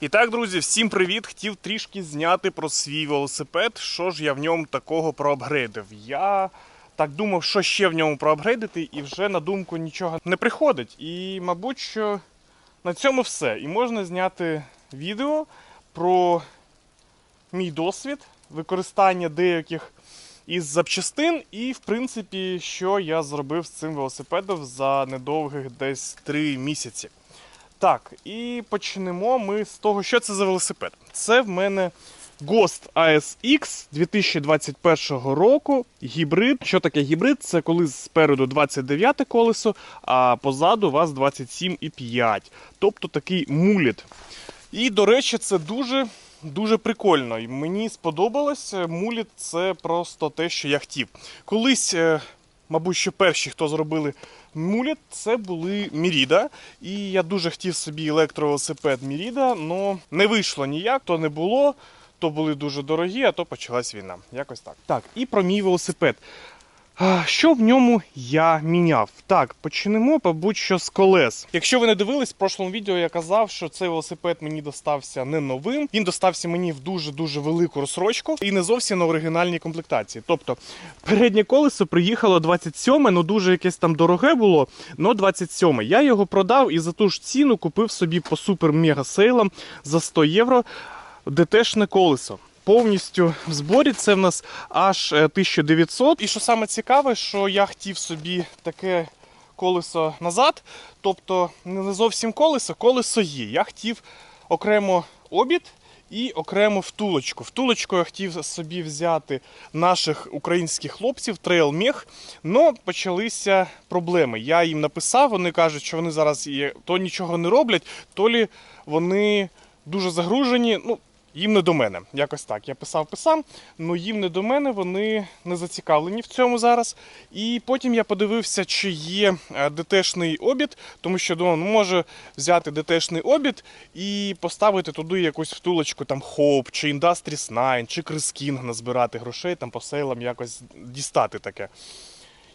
І так, друзі, всім привіт! Хотів трішки зняти про свій велосипед. Що ж я в ньому такого проапгрейдив? Я так думав, що ще в ньому проапгрейдити, і вже на думку нічого не приходить. І, мабуть, що на цьому все. І можна зняти відео про мій досвід використання деяких із запчастин, і, в принципі, що я зробив з цим велосипедом за недовгих десь 3 місяці. Так, і почнемо ми з того, що це за велосипед. Це в мене Ghost ASX 2021 року. Гібрид. Що таке гібрид? Це коли спереду 29 колесо, а позаду у вас 27,5. Тобто такий муліт. І, до речі, це дуже. Дуже прикольно. І Мені сподобалось. Муліт це просто те, що я хотів. Колись, е, мабуть, що перші, хто зробили муліт, це були Міріда. І я дуже хотів собі електровелосипед Міріда, але не вийшло ніяк, то не було. То були дуже дорогі, а то почалась війна. Якось так. Так, і про мій велосипед. Що в ньому я міняв? Так, почнемо, мабуть, що з колес. Якщо ви не дивились, в прошлому відео я казав, що цей велосипед мені достався не новим. Він достався мені в дуже-дуже велику розсрочку і не зовсім на оригінальній комплектації. Тобто, переднє колесо приїхало 27, ну дуже якесь там дороге було, но 27. Я його продав і за ту ж ціну купив собі по супер-мега сейлам за 100 євро ДТшне колесо. Повністю в зборі це в нас аж е, 1900. І що саме цікаве, що я хотів собі таке колесо назад. Тобто не зовсім колесо, колесо є. Я хотів окремо обід і окремо втулочку. Втулочку я хотів собі взяти наших українських хлопців, трейлмех, але почалися проблеми. Я їм написав, вони кажуть, що вони зараз є, то нічого не роблять, то лі вони дуже загружені. Ну, їм не до мене. Якось так. Я писав, писав, але їм не до мене, вони не зацікавлені в цьому зараз. І потім я подивився, чи є е, ДТшний обід, тому що думав, ну, може взяти ДТшний обід і поставити туди якусь втулочку, там Hope, чи Industries 9, чи King назбирати грошей, там по сейлам якось дістати таке.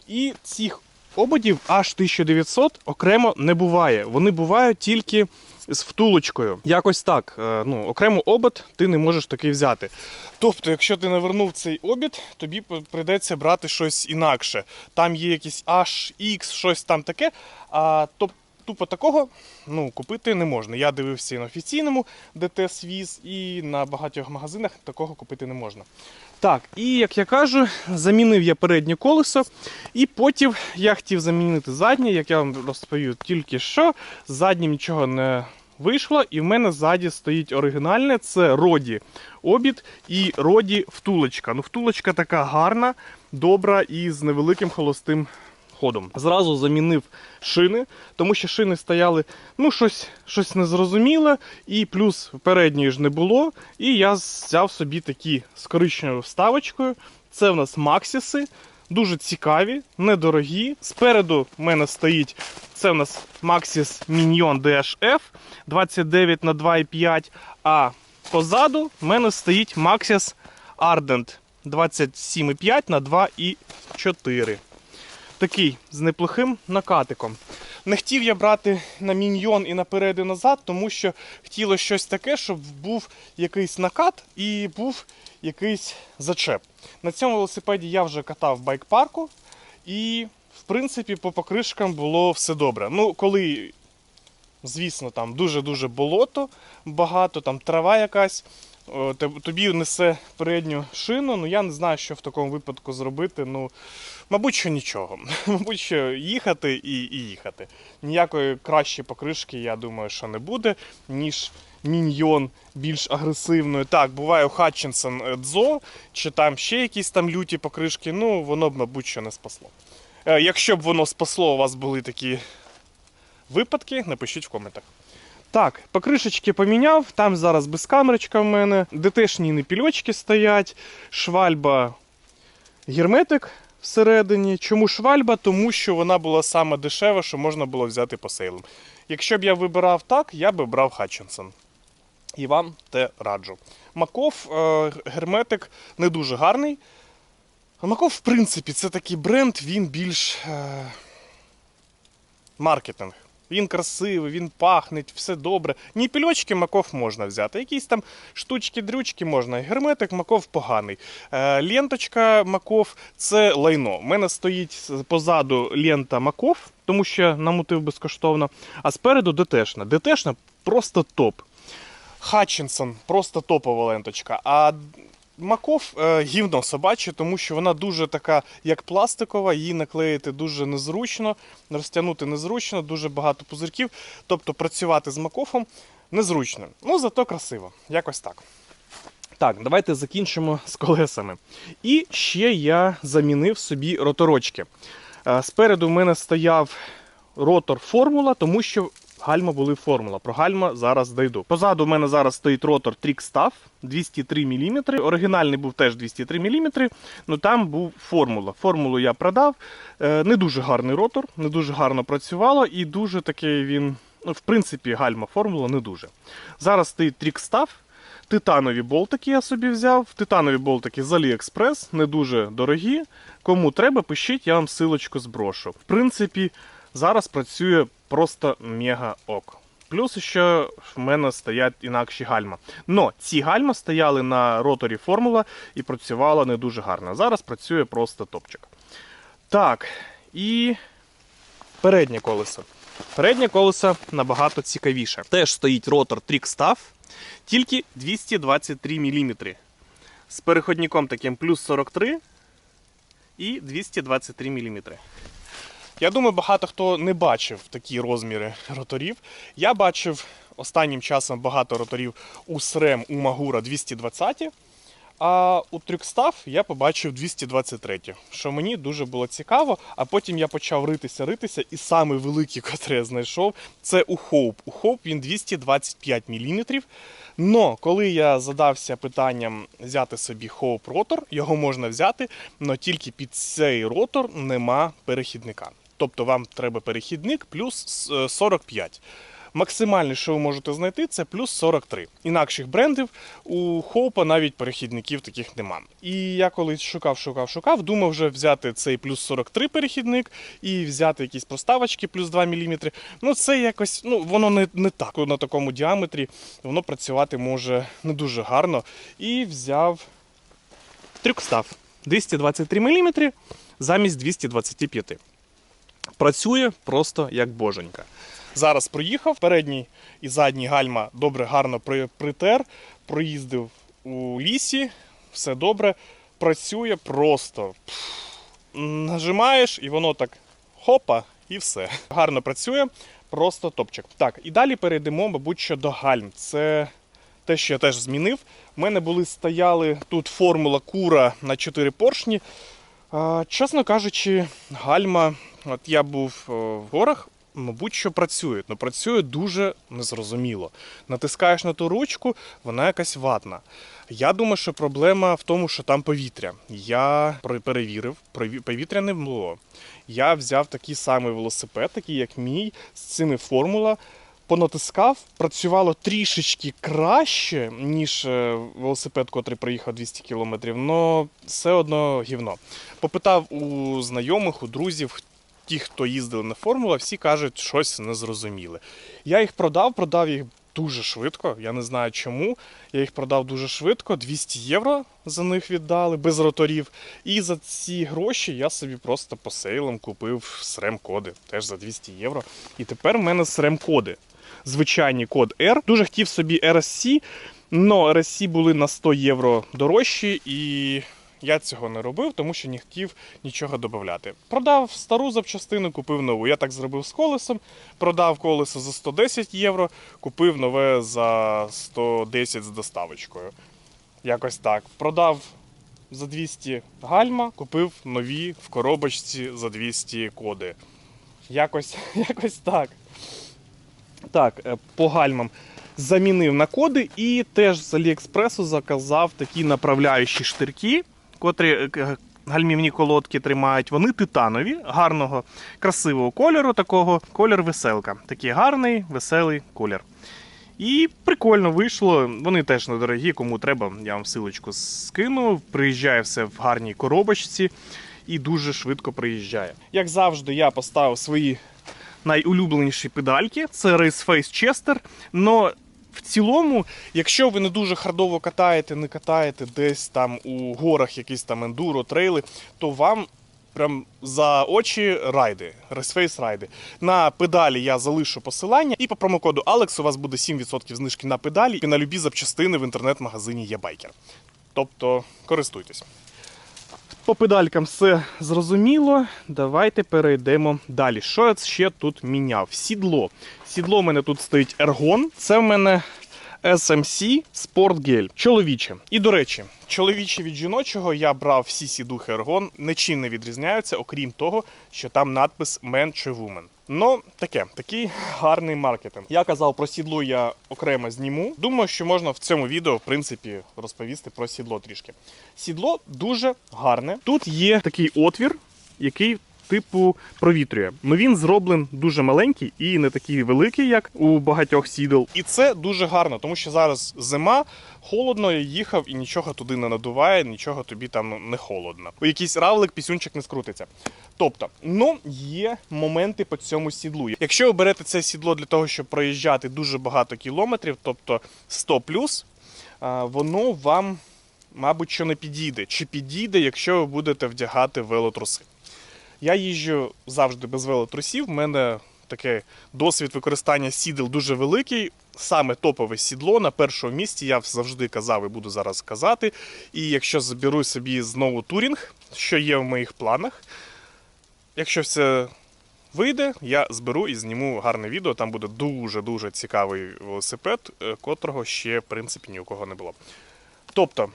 І цих ободів аж 1900 окремо не буває. Вони бувають тільки з втулочкою. Якось так. Е, Ну, окремо обод ти не можеш такий взяти. Тобто, якщо ти навернув цей обід, тобі прийдеться брати щось інакше. Там є якийсь HX, щось там таке. А то тупо такого ну, купити не можна. Я дивився і на офіційному ДТ Свіз, і на багатьох магазинах такого купити не можна. Так, і як я кажу, замінив я переднє колесо, і потім я хотів замінити заднє, як я вам розповів тільки що, заднім нічого не вийшло, і в мене ззаді стоїть оригінальне, це Роді обід і Роді втулочка. Ну, втулочка така гарна, добра і з невеликим холостим ходом. Зразу замінив шини, тому що шини стояли ну, щось, щось незрозуміле, і плюс передньої ж не було. І я взяв собі такі з коричневою вставочкою. Це в нас Максіси. Дуже цікаві, недорогі. Спереду в мене стоїть це в нас Maxis Minion DHF 29 на 2,5. А позаду в мене стоїть Maxis Ardent 27,5 на 2,4 такий з неплохим накатиком. Не хотів я брати на міньйон і наперед і назад, тому що хотіло щось таке, щоб був якийсь накат і був якийсь зачеп. На цьому велосипеді я вже катав в байк-парку, і, в принципі, по покришкам було все добре. Ну, коли, звісно, там дуже-дуже болото багато, там трава якась. Те- Тобі несе передню шину, ну я не знаю, що в такому випадку зробити. Ну, Мабуть, що нічого. Мабуть, що їхати і, і їхати. Ніякої кращої покришки, я думаю, що не буде, ніж міньйон більш агресивної. Так, буває у Хатчинсон Дзо, чи там ще якісь там люті покришки, ну воно б, мабуть, що не спасло. Е, Якщо б воно спасло, у вас були такі випадки, напишіть в коментах. Так, покришечки поміняв, там зараз безкамерочка в мене, ДТшні непільочки стоять, швальба герметик всередині. Чому швальба? Тому що вона була саме дешева, що можна було взяти по сейлам. Якщо б я вибирав так, я би брав Хатчинсон. І вам те раджу. Маков е, герметик не дуже гарний. Маков, в принципі, це такий бренд, він більш е, маркетинг. Він красивий, він пахне, все добре. Ні пільочки маков можна взяти. Якісь там штучки-дрючки можна. Герметик маков поганий. Е, ленточка маков це лайно. У мене стоїть позаду лента маков, тому що намутив безкоштовно. А спереду ДТшна. ДТшна просто топ. Хатчинсон просто топова ленточка. А Маков е, гівно собаче, тому що вона дуже така, як пластикова, її наклеїти дуже незручно, розтягнути незручно, дуже багато пузирків. Тобто працювати з макофом незручно. Ну, зато красиво. Якось так. Так, давайте закінчимо з колесами. І ще я замінив собі роторочки. Е, Спереду в мене стояв ротор формула, тому що гальма були формула. Про гальма зараз дойду. Позаду в мене зараз стоїть ротор Trickstaff 203 мм. Оригінальний був теж 203 мм, але там був формула. Формулу я продав. Е, Не дуже гарний ротор, не дуже гарно працювало і дуже такий він. Ну, в принципі, гальма формула не дуже. Зараз стоїть Trickstaff. Титанові болтики я собі взяв. Титанові болтики з AliExpress, не дуже дорогі. Кому треба, пишіть, я вам силочку зброшу. В принципі, зараз працює просто мега ок. Плюс ще в мене стоять інакші гальма. Но ці гальма стояли на роторі формула і працювала не дуже гарно. Зараз працює просто топчик. Так, і переднє колесо. Переднє колесо набагато цікавіше. Теж стоїть ротор Trickstaff, тільки 223 мм. З переходником таким плюс 43 і 223 мм. Я думаю, багато хто не бачив такі розміри роторів. Я бачив останнім часом багато роторів у SREM, у Magura 220, а у Trickstaff я побачив 223, що мені дуже було цікаво. А потім я почав ритися, ритися, і самий великий, котрий я знайшов, це у Hope. У Hope він 225 мм. Но коли я задався питанням взяти собі Hope ротор, його можна взяти, але тільки під цей ротор нема перехідника. Тобто вам треба перехідник плюс е, 45. Максимальне, що ви можете знайти, це плюс 43. Інакших брендів у Хоупа навіть перехідників таких нема. І я коли шукав, шукав, шукав, думав вже взяти цей плюс 43 перехідник і взяти якісь проставочки плюс 2 мм. Ну це якось, ну воно не, не так на такому діаметрі, воно працювати може не дуже гарно. І взяв трюкстав 223 мм замість 225 працює просто як боженька. Зараз проїхав, передній і задній гальма добре, гарно притер, проїздив у лісі, все добре, працює просто. Нажимаєш, і воно так хопа, і все. Гарно працює, просто топчик. Так, і далі перейдемо, мабуть, що до гальм. Це те, що я теж змінив. У мене були стояли тут формула кура на 4 поршні. Чесно кажучи, гальма, от я був е, в горах, мабуть, що працює, але працює дуже незрозуміло. Натискаєш на ту ручку, вона якась ватна. Я думаю, що проблема в тому, що там повітря. Я перевірив, повітря не було. Я взяв такий самий велосипед, такий як мій, з цими формула. Понатискав, працювало трішечки краще, ніж е, велосипед, котрий проїхав 200 кілометрів, але все одно гівно. Попитав у знайомих, у друзів, ті, хто їздили на формула, всі кажуть, щось незрозуміле. Я їх продав, продав їх дуже швидко. Я не знаю чому. Я їх продав дуже швидко, 200 євро за них віддали, без роторів. І за ці гроші я собі просто по сейлам купив срем-коди, теж за 200 євро. І тепер в мене срем-коди. Звичайний код R. Дуже хотів собі RSC, але RSC були на 100 євро дорожчі, і я цього не робив, тому що не хотів нічого додати. Продав стару запчастину, купив нову. Я так зробив з колесом. Продав колесо за 110 євро, купив нове за 110 з доставочкою. Якось так. Продав за 200 гальма, купив нові в коробочці за 200 коди. Якось, якось так. Так, е, по гальмам замінив на коди і теж з Аліекспресу заказав такі направляючі штирки, котрі е, гальмівні колодки тримають. Вони титанові, гарного, красивого кольору, такого колір веселка. Такий гарний, веселий колір. І прикольно вийшло. Вони теж недорогі, кому треба, я вам силочку скину. Приїжджає все в гарній коробочці і дуже швидко приїжджає. Як завжди, я поставив свої найулюбленіші педальки. Це Race Face Chester. Но в цілому, якщо ви не дуже хардово катаєте, не катаєте десь там у горах якісь там ендуро, трейли, то вам прям за очі райди, Raceface райди. На педалі я залишу посилання, і по промокоду Alex у вас буде 7% знижки на педалі і на любі запчастини в інтернет-магазині «Єбайкер». Тобто користуйтесь. По педалькам все зрозуміло. Давайте перейдемо далі. Що я ще тут міняв? Сідло. Сідло в мене тут стоїть Ergon. Це в мене SMC Sport Gel. Чоловіче. І до речі, чоловіче від жіночого я брав всі сідухи Ergon. нічим не відрізняються, окрім того, що там надпис Man чи Woman. Ну, таке, такий гарний маркетинг. Я казав про сідло, я окремо зніму. Думаю, що можна в цьому відео, в принципі, розповісти про сідло трішки. Сідло дуже гарне. Тут є такий отвір, який. Типу провітрює. Ну він зроблений дуже маленький і не такий великий, як у багатьох сідел. І це дуже гарно, тому що зараз зима, холодно, я їхав і нічого туди не надуває, нічого тобі там не холодно. У якийсь равлик пісюнчик не скрутиться. Тобто, ну є моменти по цьому сідлу. Якщо ви берете це сідло для того, щоб проїжджати дуже багато кілометрів, тобто 100 плюс, воно вам, мабуть, що не підійде. Чи підійде, якщо ви будете вдягати велотруси. Я їжджу завжди без велотрусів. У мене такий досвід використання сідел дуже великий. Саме топове сідло на першому місці я завжди казав і буду зараз казати. І якщо заберу собі знову турінг, що є в моїх планах, якщо все вийде, я зберу і зніму гарне відео. Там буде дуже-дуже цікавий велосипед, е, котрого ще, в принципі, ні у кого не було. Тобто,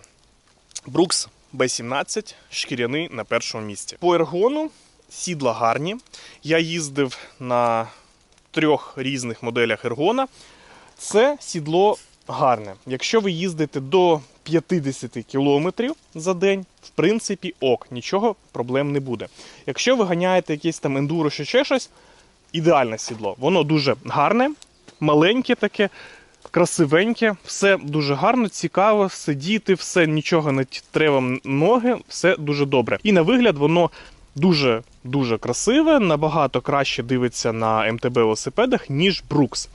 Брукс B17, шкіряний на першому місці. По ергону сідла гарні. Я їздив на трьох різних моделях ергона. Це сідло гарне. Якщо ви їздите до 50 км за день, в принципі, ок, нічого проблем не буде. Якщо ви ганяєте якесь там ендуро чи ще щось, ідеальне сідло. Воно дуже гарне, маленьке таке, красивеньке, все дуже гарно, цікаво, сидіти, все нічого не треба ноги, все дуже добре. І на вигляд воно дуже дуже красиве, набагато краще дивиться на МТБ велосипедах, ніж Брукс.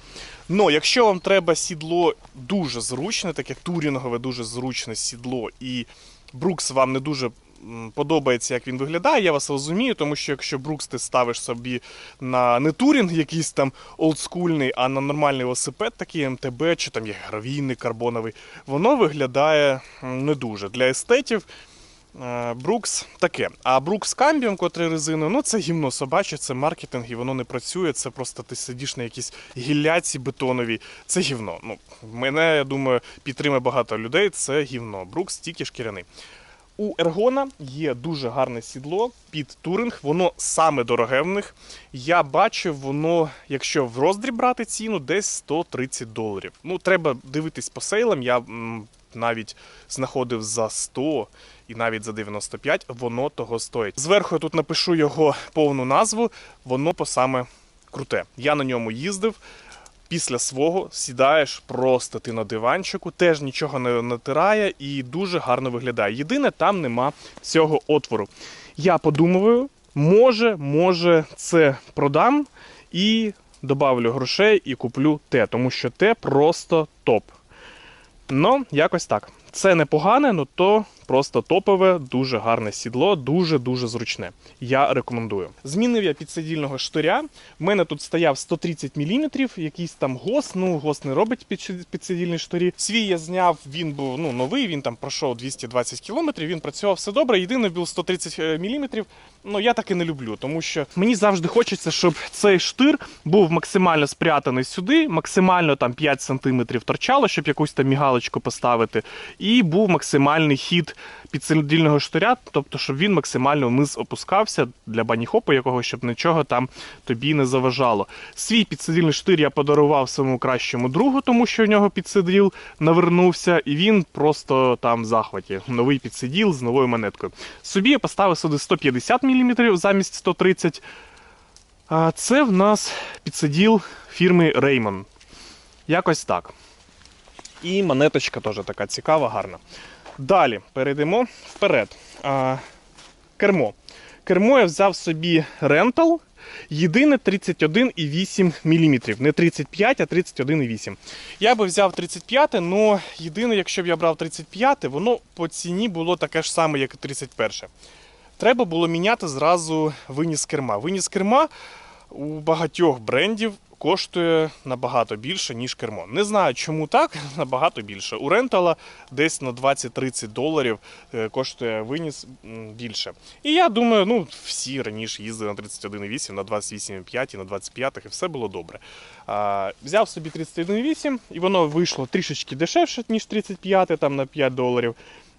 Ну, якщо вам треба сідло дуже зручне, таке турінгове, дуже зручне сідло, і Брукс вам не дуже подобається, як він виглядає, я вас розумію, тому що якщо Брукс ти ставиш собі на не турінг якийсь там олдскульний, а на нормальний велосипед, такий МТБ, чи там є гравійний карбоновий, воно виглядає не дуже. Для естетів Брукс таке. А Брукс Камбіум, котрий резиною, ну це гімно собаче, це маркетинг, і воно не працює. Це просто ти сидиш на якійсь гілляці бетоновій. Це гівно. Ну, мене, я думаю, підтримує багато людей. Це гівно. Брукс тільки шкіряний. У Ергона є дуже гарне сідло під туринг, воно саме дороге в них. Я бачив, воно, якщо в роздріб брати ціну, десь 130 доларів. Ну, треба дивитись по сейлам. Я навіть знаходив за 100 і навіть за 95, воно того стоїть. Зверху я тут напишу його повну назву, воно по саме круте. Я на ньому їздив. Після свого сідаєш просто ти на диванчику, теж нічого не натирає і дуже гарно виглядає. Єдине, там нема цього отвору. Я подумаю, може, може, це продам і добавлю грошей і куплю те, тому що те просто топ. Ну, якось так. Це непогане, ну то просто топове, дуже гарне сідло, дуже-дуже зручне. Я рекомендую. Змінив я підсидільного штиря. В мене тут стояв 130 мм, якийсь там гос. Ну, гос не робить підсидільні штирі. Свій я зняв, він був ну, новий, він там пройшов 220 км, він працював все добре. Єдине був 130 мм. Ну, я так і не люблю, тому що мені завжди хочеться, щоб цей штир був максимально спрятаний сюди, максимально там 5 см торчало, щоб якусь там мігалочку поставити, і був максимальний хід підсидільного штиря, тобто, щоб він максимально вниз опускався для баніхопу якогось, щоб нічого там тобі не заважало. Свій підсидільний штир я подарував своєму кращому другу, тому що в нього підсиділ навернувся, і він просто там в захваті. Новий підсиділ з новою монеткою. Собі я поставив сюди 150 мм замість 130 А це в нас підсиділ фірми Raymond. Якось так. І монеточка теж така цікава, гарна. Далі перейдемо вперед. А, кермо. Кермо я взяв собі рентал. Єдине 31,8 мм. Не 35, а 31,8. Я би взяв 35, але єдине, якщо б я брав 35, воно по ціні було таке ж саме, як і 31. Треба було міняти зразу виніс керма. Виніс керма у багатьох брендів коштує набагато більше, ніж кермо. Не знаю, чому так, набагато більше. У рентала десь на 20-30 доларів е, коштує виніс більше. І я думаю, ну всі раніше їздили на 31,8, на 28,5 і на 25 і все було добре. А, взяв собі 31,8 і воно вийшло трішечки дешевше, ніж 35, там на 5 доларів.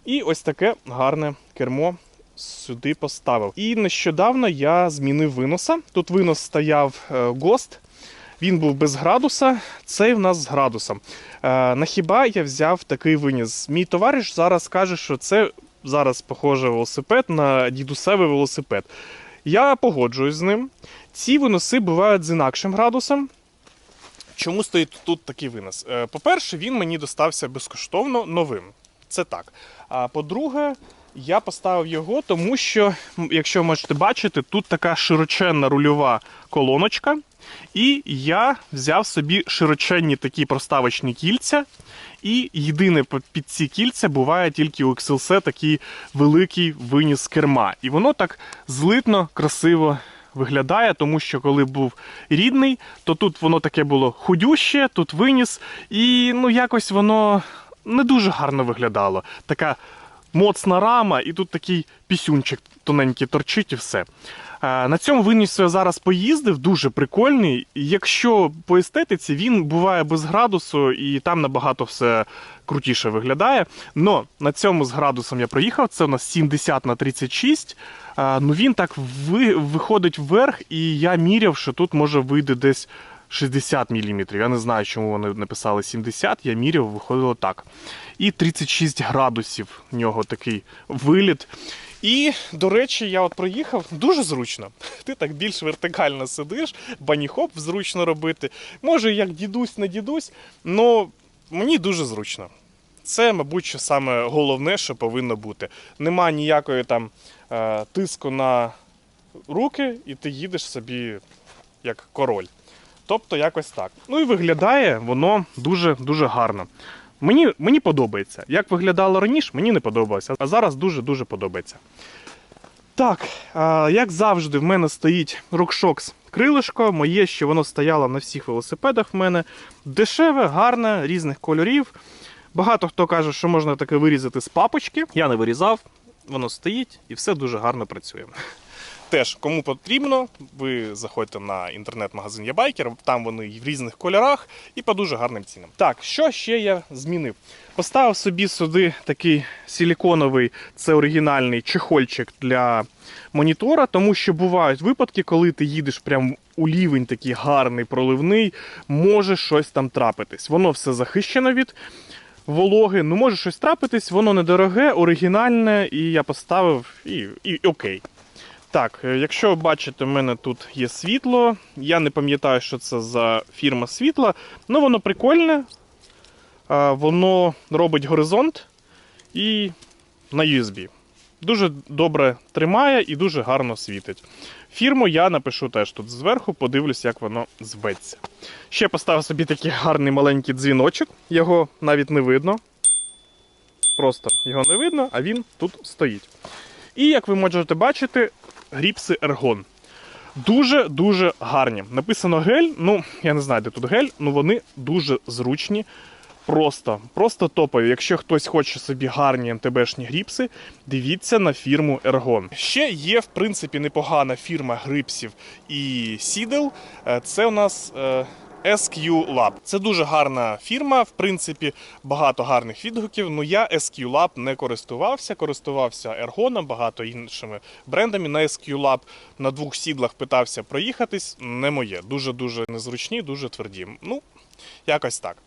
І ось таке гарне кермо сюди поставив. І нещодавно я змінив виноса. Тут винос стояв е, ГОСТ. Він був без градуса, цей в нас з градусом. Е, на хіба я взяв такий виніс. Мій товариш зараз каже, що це зараз похоже велосипед на дідусевий велосипед. Я погоджуюсь з ним. Ці виноси бувають з інакшим градусом. Чому стоїть тут такий винос? Е, По-перше, він мені достався безкоштовно новим. Це так. А по-друге, я поставив його, тому що, якщо ви можете бачити, тут така широченна рульова колоночка. І я взяв собі широченні такі проставочні кільця. І єдине під ці кільця буває тільки у XLC такий великий виніс керма. І воно так злитно, красиво виглядає, тому що коли був рідний, то тут воно таке було худюще, тут виніс, і ну якось воно не дуже гарно виглядало. Така моцна рама, і тут такий пісюнчик тоненький торчить і все. На цьому винісу я зараз поїздив, дуже прикольний. Якщо по естетиці він буває без градусу і там набагато все крутіше виглядає. Но на цьому з градусом я проїхав, це у нас 70 на 36. Е, Ну він так ви, виходить вверх, і я міряв, що тут може вийде десь 60 мм. Я не знаю, чому вони написали 70, я міряв, виходило так. І 36 градусів в нього такий виліт. І, до речі, я от проїхав дуже зручно. Ти так більш вертикально сидиш, баніхоп зручно робити. Може, як дідусь не дідусь, але мені дуже зручно. Це, мабуть, саме головне, що повинно бути. Нема ніякої там е, тиску на руки, і ти їдеш собі як король. Тобто якось так. Ну і виглядає воно дуже-дуже гарно. Мені, мені подобається. Як виглядало раніше, мені не подобалося, а зараз дуже-дуже подобається. Так, як завжди, в мене стоїть RockShox крилишко. Моє, що воно стояло на всіх велосипедах в мене. Дешеве, гарне, різних кольорів. Багато хто каже, що можна таке вирізати з папочки. Я не вирізав, воно стоїть і все дуже гарно працює. Теж, кому потрібно, ви заходьте на інтернет-магазин Ябайкер, там вони в різних кольорах і по дуже гарним цінам. Так, що ще я змінив? Поставив собі сюди такий силіконовий, це оригінальний чехольчик для монітора, тому що бувають випадки, коли ти їдеш прям у лівень такий гарний, проливний, може щось там трапитись. Воно все захищено від вологи, ну може щось трапитись, воно недороге, оригінальне, і я поставив і, і окей. Так, е, якщо ви бачите, в мене тут є світло. Я не пам'ятаю, що це за фірма світла. Ну, воно прикольне. Воно робить горизонт і на USB. Дуже добре тримає і дуже гарно світить. Фірму я напишу теж тут зверху, подивлюсь, як воно зветься. Ще поставив собі такий гарний маленький дзвіночок, його навіть не видно. Просто його не видно, а він тут стоїть. І як ви можете бачити, гріпси Ергон. Дуже-дуже гарні. Написано гель. Ну, я не знаю, де тут гель, але вони дуже зручні. Просто, просто топові. Якщо хтось хоче собі гарні МТБшні гріпси, дивіться на фірму Ергон. Ще є, в принципі, непогана фірма грипсів і сідел. Е, Це у нас. SQ Lab. Це дуже гарна фірма, в принципі, багато гарних відгуків. Ну я SQ Lab не користувався, користувався Ergon, багато іншими брендами. На SQ Lab на двох сідлах питався проїхатись. Не моє. Дуже-дуже незручні, дуже тверді. Ну, якось так.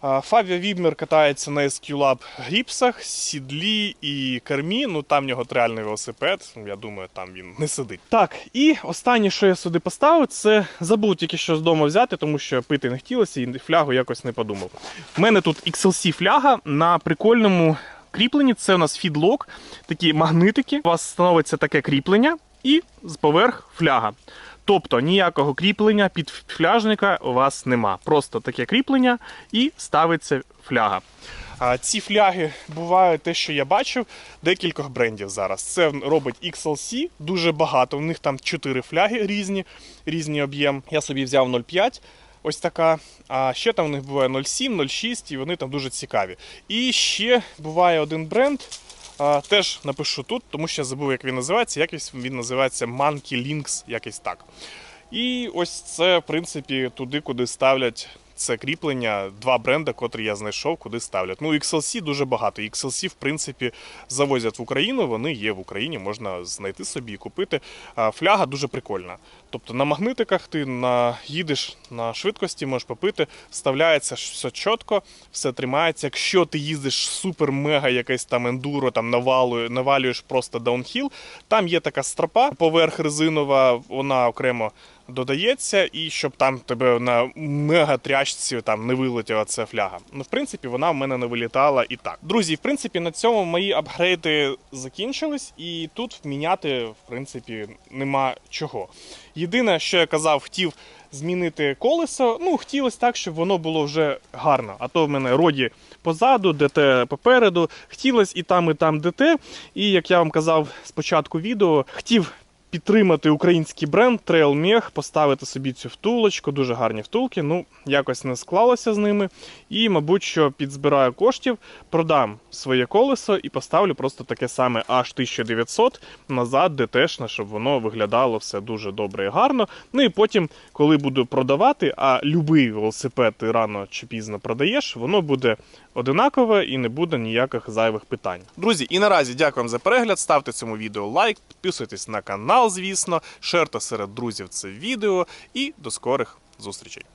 А, Фавія Відмер катається на SQ Lab гріпсах, сідлі і кермі. Ну там в нього реальний велосипед. Я думаю, там він не сидить. Так, і останнє, що я сюди поставив, це забув тільки що з дому взяти, тому що пити не хотілося і флягу якось не подумав. У мене тут XLC фляга на прикольному кріпленні. Це у нас фідлок, такі магнитики. У вас становиться таке кріплення і поверх фляга. Тобто ніякого кріплення під фляжника у вас нема. Просто таке кріплення і ставиться фляга. А ці фляги бувають те, що я бачив, декількох брендів зараз. Це робить XLC, дуже багато. У них там 4 фляги різні, різний об'єм. Я собі взяв 0,5. Ось така. А ще там у них буває 0,7, 0,6, і вони там дуже цікаві. І ще буває один бренд. Теж напишу тут, тому що я забув, як він називається. Якось він називається Monkey Links, якось так. І ось це, в принципі, туди, куди ставлять це кріплення, два бренди, котрі я знайшов, куди ставлять. Ну, XLC дуже багато. XLC, в принципі, завозять в Україну, вони є в Україні, можна знайти собі і купити. Фляга дуже прикольна. Тобто на магнитиках ти на, їдеш на швидкості, можеш попити, вставляється все чітко, все тримається. Якщо ти їздиш супер-мега якесь там ендуро, там навалює, навалюєш просто даунхіл, там є така стропа, поверх резинова, вона окремо додається, і щоб там тебе на мегатрячці там не вилетіла ця фляга. Ну, в принципі, вона в мене не вилітала і так. Друзі, в принципі, на цьому мої апгрейди закінчились, і тут міняти, в принципі, нема чого. Єдине, що я казав, хотів змінити колесо. Ну, хотілося так, щоб воно було вже гарно. А то в мене роді позаду, ДТ попереду. Хотілося і там, і там ДТ. І як я вам казав спочатку відео, хотів підтримати український бренд Trail Mech, поставити собі цю втулочку, дуже гарні втулки. Ну, якось не склалося з ними. І, мабуть, що підзбираю коштів, продам своє колесо і поставлю просто таке саме H1900 назад, ДТшне, щоб воно виглядало все дуже добре і гарно. Ну і потім, коли буду продавати, а любий велосипед ти рано чи пізно продаєш, воно буде одинакове і не буде ніяких зайвих питань. Друзі, і наразі дякую за перегляд. Ставте цьому відео лайк, підписуйтесь на канал, звісно, шерте серед друзів це відео і до скорих зустрічей.